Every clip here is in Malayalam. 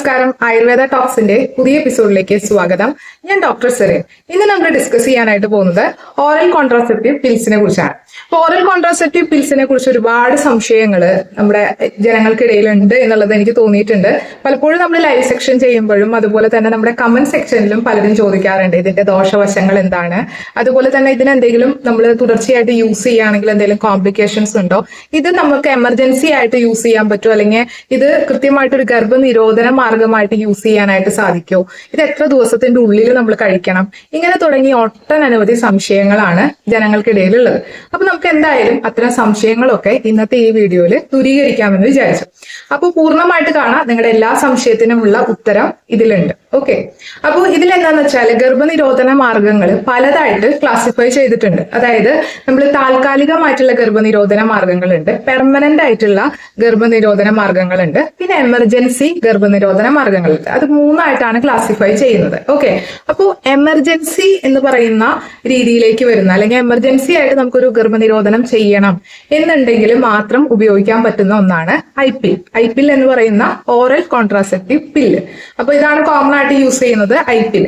നമസ്കാരം. ആയുർവേദ ടോക്സിന്റെ പുതിയ എപ്പിസോഡിലേക്ക് സ്വാഗതം. ഞാൻ ഡോക്ടർ സെറിൻ. ഇന്ന് നമ്മൾ ഡിസ്കസ് ചെയ്യാനായിട്ട് പോകുന്നത് ഓറൽ കോൺട്രാസെപ്റ്റീവ് പിൽസിനെ കുറിച്ചാണ്. അപ്പൊ ഓറൽ കോൺട്രാസെപ്റ്റീവ് പിൽസിനെ കുറിച്ച് ഒരുപാട് സംശയങ്ങൾ നമ്മുടെ ജനങ്ങൾക്കിടയിൽ ഉണ്ട് എന്നുള്ളത് എനിക്ക് തോന്നിയിട്ടുണ്ട്. പലപ്പോഴും നമ്മൾ ലൈവ് സെക്ഷൻ ചെയ്യുമ്പോഴും അതുപോലെ തന്നെ നമ്മുടെ കമന്റ് സെക്ഷനിലും പലരും ചോദിക്കാറുണ്ട് ഇതിന്റെ ദോഷവശങ്ങൾ എന്താണ്. അതുപോലെ തന്നെ ഇതിന് എന്തെങ്കിലും നമ്മൾ തുടർച്ചയായിട്ട് യൂസ് ചെയ്യുകയാണെങ്കിൽ എന്തെങ്കിലും കോംപ്ലിക്കേഷൻസ് ഉണ്ടോ? ഇത് നമുക്ക് എമർജൻസി ആയിട്ട് യൂസ് ചെയ്യാൻ പറ്റുമോ? അല്ലെങ്കിൽ ഇത് കൃത്യമായിട്ട് ഒരു ഗർഭനിരോധന മാർഗമായിട്ട് യൂസ് ചെയ്യാനായിട്ട് സാധിക്കുമോ ഇത് എത്ര ദിവസത്തിന്റെ ഉള്ളിൽ നമ്മൾ കഴിക്കണം? ഇങ്ങനെ തുടങ്ങി ഒട്ടനവധി സംശയങ്ങളാണ് ജനങ്ങൾക്കിടയിലുള്ളത്. അപ്പൊ നമുക്ക് എന്തായാലും അത്തരം സംശയങ്ങളൊക്കെ ഇന്നത്തെ ഈ വീഡിയോയിൽ ദൂരീകരിക്കാമെന്ന് വിചാരിച്ചു. അപ്പോൾ പൂർണമായിട്ട് കാണാം നിങ്ങളുടെ എല്ലാ സംശയത്തിനുമുള്ള ഉത്തരം ഇതിലുണ്ട്. ഓക്കെ അപ്പോൾ ഇതിലെന്താന്ന് വെച്ചാൽ ഗർഭനിരോധന മാർഗങ്ങൾ പലതായിട്ട് ക്ലാസിഫൈ ചെയ്തിട്ടുണ്ട്. അതായത് നമ്മൾ താൽക്കാലികമായിട്ടുള്ള ഗർഭനിരോധന മാർഗങ്ങളുണ്ട്. പെർമനന്റ് ആയിട്ടുള്ള ഗർഭനിരോധന മാർഗങ്ങളുണ്ട്. പിന്നെ എമർജൻസി ഗർഭനിരോധന മാർഗങ്ങളുണ്ട്. അത് മൂന്നായിട്ടാണ് ക്ലാസിഫൈ ചെയ്യുന്നത്. ഓക്കെ അപ്പോൾ എമർജൻസി എന്ന് പറയുന്ന രീതിയിലേക്ക് വരുന്ന അല്ലെങ്കിൽ എമർജൻസി ആയിട്ട് നമുക്കൊരു ഗർഭനിരോധനം ചെയ്യണം എന്നുണ്ടെങ്കിൽ മാത്രം ഉപയോഗിക്കാൻ പറ്റുന്ന ഒന്നാണ് ഐ പിൽ ഐ പിൽ എന്ന് പറയുന്ന ഓറൽ കോൺട്രാസെപ്റ്റീവ് പില്ല് അപ്പോൾ ഇതാണ് കോമൺ ആയിട്ട് യൂസ് ചെയ്യുന്നത് ഐ പിൽ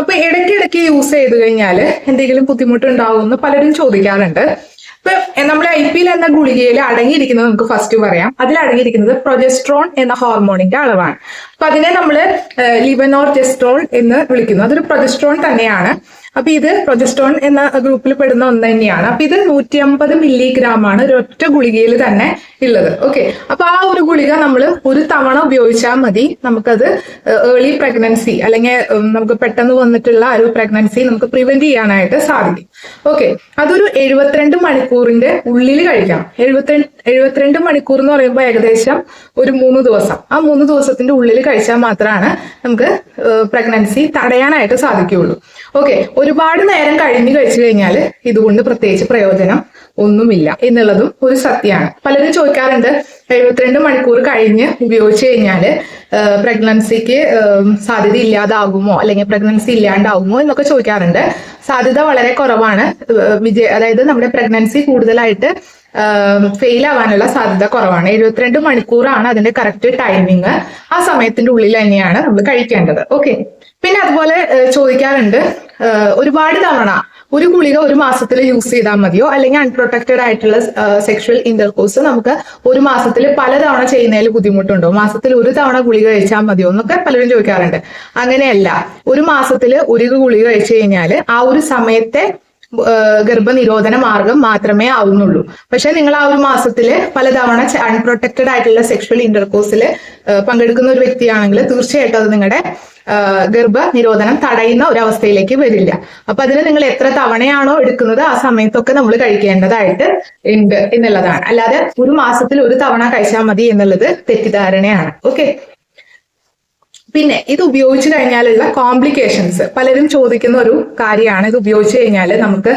അപ്പൊ ഇടയ്ക്കിടയ്ക്ക് യൂസ് ചെയ്ത് കഴിഞ്ഞാൽ എന്തെങ്കിലും ബുദ്ധിമുട്ടുണ്ടാവും എന്ന് പലരും ചോദിക്കാറുണ്ട്. ഇപ്പൊ നമ്മുടെ ഐ പി എൽ എന്ന ഗുളികയിൽ അടങ്ങിയിരിക്കുന്നത് നമുക്ക് ഫസ്റ്റ് പറയാം. അതിൽ അടങ്ങിയിരിക്കുന്നത് പ്രൊജസ്ട്രോൺ എന്ന ഹോർമോണിന്റെ അളവാണ്. അപ്പൊ അതിനെ നമ്മൾ ലിവനോർജെസ്ട്രോൾ എന്ന് വിളിക്കുന്നു. അതൊരു പ്രൊജസ്ട്രോൺ തന്നെയാണ്. അപ്പൊ ഇത് പ്രൊജസ്ട്രോൺ എന്ന ഗ്രൂപ്പിൽ പെടുന്ന ഒന്ന് തന്നെയാണ്. അപ്പൊ ഇത് നൂറ്റി അമ്പത് മില്ലിഗ്രാം ആണ് ഒരൊറ്റ ഗുളികയിൽ തന്നെ ഉള്ളത്. ഓക്കെ അപ്പൊ ആ ഒരു ഗുളിക നമ്മൾ ഒരു തവണ ഉപയോഗിച്ചാൽ മതി. നമുക്കത് ഏർലി പ്രഗ്നൻസി അല്ലെങ്കിൽ നമുക്ക് പെട്ടെന്ന് വന്നിട്ടുള്ള ഒരു പ്രഗ്നൻസി നമുക്ക് പ്രിവെന്റ് ചെയ്യാനായിട്ട് സാധിക്കും. ഓക്കെ അതൊരു എഴുപത്തിരണ്ട് മണിക്കൂറിന്റെ ഉള്ളിൽ കഴിക്കാം. എഴുപത്തിരണ്ട് എഴുപത്തിരണ്ട് മണിക്കൂർ എന്ന് പറയുമ്പോൾ ഏകദേശം ഒരു മൂന്ന് ദിവസം. ആ മൂന്ന് ദിവസത്തിന്റെ ഉള്ളിൽ കഴിച്ചാൽ മാത്രമാണ് നമുക്ക് പ്രഗ്നൻസി തടയാനായിട്ട് സാധിക്കുകയുള്ളൂ. ഓക്കെ ഒരുപാട് നേരം കഴിഞ്ഞു കഴിച്ചു കഴിഞ്ഞാൽ ഇതുകൊണ്ട് പ്രത്യേകിച്ച് പ്രയോജനം ഒന്നുമില്ല എന്നുള്ളതും ഒരു സത്യമാണ്. പലരും ചോദിക്കാറുണ്ട് എഴുപത്തിരണ്ട് മണിക്കൂർ കഴിഞ്ഞ് ഉപയോഗിച്ച് കഴിഞ്ഞാൽ പ്രഗ്നൻസിക്ക് സാധ്യത ഇല്ലാതാകുമോ? അല്ലെങ്കിൽ പ്രഗ്നൻസി ഇല്ലാണ്ടാകുമോ എന്നൊക്കെ ചോദിക്കാറുണ്ട്. സാധ്യത വളരെ കുറവാണ്. വിജയ അതായത് നമ്മുടെ പ്രഗ്നൻസി കൂടുതലായിട്ട് ഫെയിൽ ആവാനുള്ള സാധ്യത കുറവാണ്. എഴുപത്തിരണ്ട് മണിക്കൂറാണ് അതിന്റെ കറക്റ്റ് ടൈമിങ് ആ സമയത്തിന്റെ ഉള്ളിൽ തന്നെയാണ് നമ്മൾ കഴിക്കേണ്ടത്. ഓക്കെ പിന്നെ അതുപോലെ ചോദിക്കാറുണ്ട് ഒരുപാട് തവണ ഒരു ഗുളിക ഒരു മാസത്തിൽ യൂസ് ചെയ്താൽ മതിയോ? അല്ലെങ്കിൽ അൺപ്രൊട്ടക്റ്റഡ് ആയിട്ടുള്ള സെക്ഷൽ ഇന്റർകോഴ്സ് നമുക്ക് ഒരു മാസത്തിൽ പലതവണ ചെയ്യുന്നതിൽ ബുദ്ധിമുട്ടുണ്ടോ? മാസത്തിൽ ഒരു തവണ ഗുളിക കഴിച്ചാൽ മതിയോ? എന്നൊക്കെ പലരും ചോദിക്കാറുണ്ട്. അങ്ങനെയല്ല. ഒരു മാസത്തിൽ ഒരു ഗുളിക കഴിച്ചു കഴിഞ്ഞാൽ ആ ഒരു സമയത്തെ ഗർഭനിരോധന മാർഗം മാത്രമേ ആവുന്നുള്ളൂ. പക്ഷെ നിങ്ങൾ ആ ഒരു മാസത്തിൽ പലതവണ അൺപ്രൊട്ടക്റ്റഡ് ആയിട്ടുള്ള സെക്ഷൽ ഇന്റർകോഴ്സിൽ പങ്കെടുക്കുന്ന ഒരു വ്യക്തിയാണെങ്കിൽ തീർച്ചയായിട്ടും അത് നിങ്ങളുടെ ഗർഭനിരോധനം തടയുന്ന ഒരു അവസ്ഥയിലേക്ക് വരില്ല. അപ്പൊ അതിന് നിങ്ങൾ എത്ര തവണയാണോ എടുക്കുന്നത് ആ സമയത്തൊക്കെ നമ്മൾ കഴിക്കേണ്ടതായിട്ട് ഉണ്ട് എന്നുള്ളതാണ്. അല്ലാതെ ഒരു മാസത്തിൽ ഒരു തവണ കഴിച്ചാൽ മതി എന്നുള്ളത് തെറ്റിദ്ധാരണയാണ്. ഓക്കെ? പിന്നെ ഇത് ഉപയോഗിച്ചു കഴിഞ്ഞാലുള്ള കോംപ്ലിക്കേഷൻസ് പലരും ചോദിക്കുന്ന ഒരു കാര്യമാണ് ഇത് ഉപയോഗിച്ചു കഴിഞ്ഞാൽ നമുക്ക്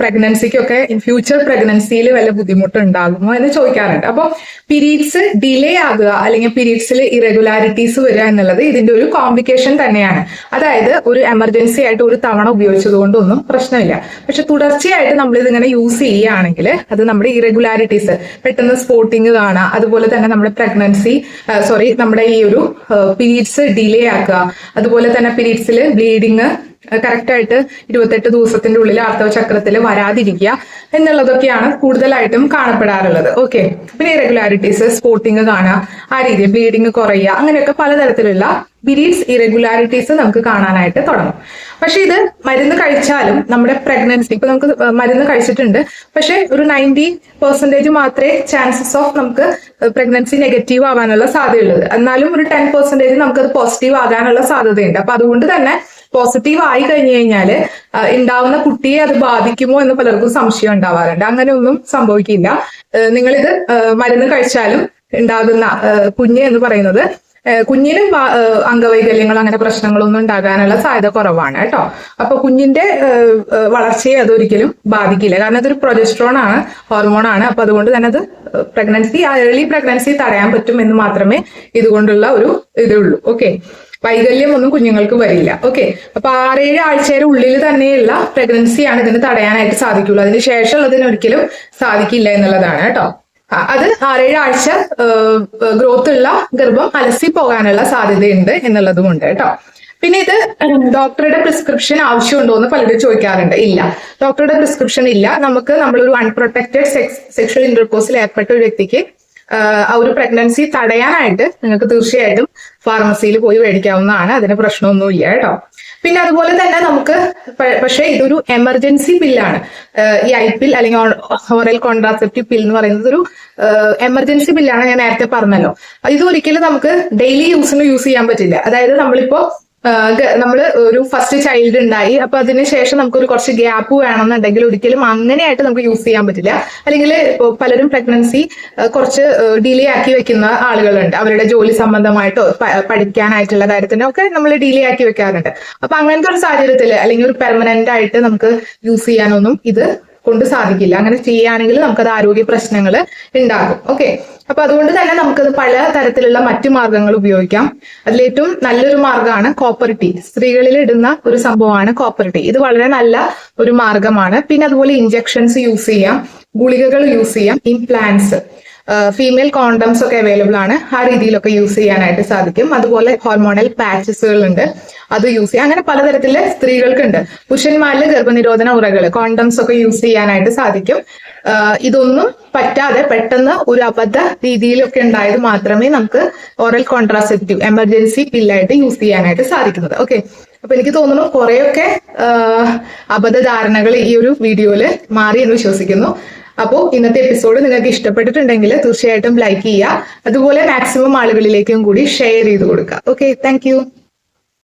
പ്രഗ്നൻസിക്കൊക്കെ ഇൻ ഫ്യൂച്ചർ പ്രഗ്നൻസിയിൽ വല്ല ബുദ്ധിമുട്ടുണ്ടാകുമോ എന്ന് ചോദിക്കാറുണ്ട്. അപ്പോൾ പീരീഡ്സ് ഡിലേ ആകുക അല്ലെങ്കിൽ പീരീഡ്സിൽ ഇറഗുലാരിറ്റീസ് വരിക എന്നുള്ളത് ഇതിന്റെ ഒരു കോംപ്ലിക്കേഷൻ തന്നെയാണ്. അതായത് ഒരു എമർജൻസി ആയിട്ട് ഒരു തവണ ഉപയോഗിച്ചത് കൊണ്ടൊന്നും പ്രശ്നമില്ല. പക്ഷെ തുടർച്ചയായിട്ട് നമ്മൾ ഇതിങ്ങനെ യൂസ് ചെയ്യുകയാണെങ്കിൽ അത് നമ്മുടെ ഇറഗുലാരിറ്റീസ് പെട്ടെന്ന് സ്പോട്ടിങ് കാണുക അതുപോലെ തന്നെ നമ്മുടെ പ്രഗ്നൻസി സോറി നമ്മുടെ ഈ ഒരു പീരീഡ്സ് ഡിലേ ആക്കുക അതുപോലെ തന്നെ പീരീഡ്സിൽ ബ്ലീഡിങ് കറക്റ്റ് ആയിട്ട് ഇരുപത്തെട്ട് ദിവസത്തിന്റെ ഉള്ളിൽ ആർത്തവ ചക്രത്തിൽ വരാതിരിക്കുക എന്നുള്ളതൊക്കെയാണ് കൂടുതലായിട്ടും കാണപ്പെടാറുള്ളത്. ഓക്കെ പിന്നെ ഇറഗുലാരിറ്റീസ് സ്പോട്ടിങ് കാണുക ആ രീതിയിൽ ബ്ലീഡിങ് കുറയുക അങ്ങനെയൊക്കെ പലതരത്തിലുള്ള ബിലീഫ്സ് ഇറഗുലാരിറ്റീസ് നമുക്ക് കാണാനായിട്ട് തുടങ്ങും. പക്ഷെ ഇത് മരുന്ന് കഴിച്ചാലും നമ്മുടെ പ്രഗ്നൻസി ഇപ്പൊ നമുക്ക് മരുന്ന് കഴിച്ചിട്ടുണ്ട്. പക്ഷെ ഒരു നയന്റി പെർസെന്റേജ് മാത്രമേ ചാൻസസ് ഓഫ് നമുക്ക് പ്രഗ്നൻസി നെഗറ്റീവ് ആവാനുള്ള സാധ്യതയുള്ളത് എന്നാലും ഒരു ടെൻ പെർസെന്റേജ് അത് പോസിറ്റീവ് ആകാനുള്ള സാധ്യതയുണ്ട്. അപ്പൊ അതുകൊണ്ട് തന്നെ പോസിറ്റീവ് ആയി കഴിഞ്ഞു കഴിഞ്ഞാൽ ഉണ്ടാവുന്ന കുട്ടിയെ അത് ബാധിക്കുമോ എന്ന് പലർക്കും സംശയം ഉണ്ടാവാറുണ്ട്. അങ്ങനെയൊന്നും സംഭവിക്കില്ല. നിങ്ങളിത് മരുന്ന് കഴിച്ചാലും ഉണ്ടാകുന്ന കുഞ്ഞ് എന്ന് പറയുന്നത് കുഞ്ഞിന് അംഗവൈകല്യങ്ങൾ അങ്ങനെ പ്രശ്നങ്ങളൊന്നും ഉണ്ടാകാനുള്ള സാധ്യത കുറവാണ് കേട്ടോ. അപ്പൊ കുഞ്ഞിന്റെ വളർച്ചയെ അതൊരിക്കലും ബാധിക്കില്ല. കാരണം അതൊരു പ്രൊജസ്ട്രോൺ ആണ് ഹോർമോൺ ആണ്. അപ്പൊ അതുകൊണ്ട് തന്നെ അത് പ്രഗ്നൻസി ഏർലി പ്രഗ്നൻസി തടയാൻ പറ്റും എന്ന് മാത്രമേ ഇതുകൊണ്ടുള്ള ഒരു ഇതുള്ളൂ ഓക്കെ വൈകല്യം ഒന്നും കുഞ്ഞുങ്ങൾക്ക് വരില്ല. ഓക്കെ അപ്പൊ ആറേഴ് ആഴ്ചയുടെ ഉള്ളിൽ തന്നെയുള്ള പ്രഗ്നൻസിയാണ് ഇതിന് തടയാനായിട്ട് സാധിക്കുള്ളൂ. അതിന് ശേഷമുള്ളതിന് ഒരിക്കലും സാധിക്കില്ല എന്നുള്ളതാണ് കേട്ടോ. അത് ആറേഴ് ആഴ്ച ഗ്രോത്ത് ഉള്ള ഗർഭം അലസി പോകാനുള്ള സാധ്യതയുണ്ട് എന്നുള്ളതും ഉണ്ട് കേട്ടോ. പിന്നെ ഇത് ഡോക്ടറുടെ പ്രിസ്ക്രിപ്ഷൻ ആവശ്യമുണ്ടോ എന്ന് പലരും ചോദിക്കാറുണ്ട്. ഇല്ല. ഡോക്ടറുടെ പ്രിസ്ക്രിപ്ഷൻ ഇല്ല. നമുക്ക് നമ്മളൊരു അൺപ്രൊട്ടക്റ്റഡ് സെക്സ് സെക്ഷൽ ഇന്റർകോഴ്സിൽ ഏർപ്പെട്ട ഒരു വ്യക്തിക്ക് ആ, ഒരു പ്രഗ്നൻസി തടയാനായിട്ട് നിങ്ങൾക്ക് തീർച്ചയായിട്ടും ഫാർമസിയിൽ പോയി മേടിക്കാവുന്നതാണ്. അതിന് പ്രശ്നമൊന്നുമില്ല കേട്ടോ. പിന്നെ അതുപോലെ തന്നെ നമുക്ക് പക്ഷെ പക്ഷേ ഇതൊരു എമർജൻസി ബില്ലാണ് ഈ ഐ പിൽ അല്ലെങ്കിൽ ഓറൽ കോൺട്രാസെപ്റ്റീവ് പിൽ എന്ന് പറയുന്നത് ഒരു എമർജൻസി ബില്ലാണ് ഞാൻ നേരത്തെ പറഞ്ഞല്ലോ. ഇത് ഒരിക്കലും നമുക്ക് ഡെയിലി യൂസിന് യൂസ് ചെയ്യാൻ പറ്റില്ല. അതായത് നമ്മളിപ്പോ നമ്മൾ ഒരു ഫസ്റ്റ് ചൈൽഡ് ഉണ്ടായി. അപ്പൊ അതിന് ശേഷം നമുക്ക് ഒരു കുറച്ച് ഗ്യാപ്പ് വേണമെന്നുണ്ടെങ്കിൽ ഒരിക്കലും അങ്ങനെയായിട്ട് നമുക്ക് യൂസ് ചെയ്യാൻ പറ്റില്ല. അല്ലെങ്കിൽ പലരും പ്രഗ്നൻസി കുറച്ച് ഡിലേ ആക്കി വെക്കുന്ന ആളുകളുണ്ട്. അവരുടെ ജോലി സംബന്ധമായിട്ടോ പഠിക്കാനായിട്ടുള്ള കാര്യത്തിനോ ഒക്കെ നമ്മൾ ഡിലേ ആക്കി വെക്കാറുണ്ട്. അപ്പൊ അങ്ങനത്തെ ഒരു സാഹചര്യത്തിൽ അല്ലെങ്കിൽ ഒരു പെർമനന്റ് ആയിട്ട് നമുക്ക് യൂസ് ചെയ്യാനൊന്നും ഇത് കൊണ്ട് സാധിക്കില്ല. അങ്ങനെ ചെയ്യുകയാണെങ്കിൽ നമുക്കത് ആരോഗ്യ പ്രശ്നങ്ങൾ ഉണ്ടാകും ഓക്കെ അപ്പൊ അതുകൊണ്ട് തന്നെ നമുക്കത് പല തരത്തിലുള്ള മറ്റു മാർഗങ്ങൾ ഉപയോഗിക്കാം. അതിലേറ്റവും നല്ലൊരു മാർഗമാണ് കോപ്പർ ടീ സ്ത്രീകളിൽ ഇടുന്ന ഒരു സംഭവമാണ് കോപ്പർ ടീ ഇത് വളരെ നല്ല ഒരു മാർഗമാണ്. പിന്നെ അതുപോലെ ഇഞ്ചെക്ഷൻസ് യൂസ് ചെയ്യാം. ഗുളികകൾ യൂസ് ചെയ്യാം. ഇംപ്ലാന്റ്സ് ഫീമെയിൽ കോണ്ടംസ് ഒക്കെ അവൈലബിൾ ആണ്. ആ രീതിയിലൊക്കെ യൂസ് ചെയ്യാനായിട്ട് സാധിക്കും. അതുപോലെ ഹോർമോണൽ പാച്ചസുകൾ ഉണ്ട് അത് യൂസ് ചെയ്യാം അങ്ങനെ പലതരത്തിലെ സ്ത്രീകൾക്കുണ്ട്. പുരുഷന്മാരിൽ ഗർഭനിരോധന ഉറകൾ കോണ്ടംസ് ഒക്കെ യൂസ് ചെയ്യാനായിട്ട് സാധിക്കും. ഇതൊന്നും പറ്റാതെ പെട്ടെന്ന് ഒരു അബദ്ധ രീതിയിലൊക്കെ ഉണ്ടായത് മാത്രമേ നമുക്ക് ഓറൽ കോൺട്രാസെപ്റ്റീവ് എമർജൻസി പില്ലായിട്ട് യൂസ് ചെയ്യാനായിട്ട് സാധിക്കുന്നത്. ഓക്കെ അപ്പൊ എനിക്ക് തോന്നുന്നു കുറെയൊക്കെ അബദ്ധ ധാരണകൾ ഈ ഒരു വീഡിയോയിൽ മാറി എന്ന് വിശ്വസിക്കുന്നു. അപ്പോൾ ഇന്നത്തെ എപ്പിസോഡ് നിങ്ങൾക്ക് ഇഷ്ടപ്പെട്ടിട്ടുണ്ടെങ്കിൽ തീർച്ചയായിട്ടും ലൈക്ക് ചെയ്യുക. അതുപോലെ മാക്സിമം ആളുകളിലേക്കും കൂടി ഷെയർ ചെയ്ത് കൊടുക്കുക. Okay thank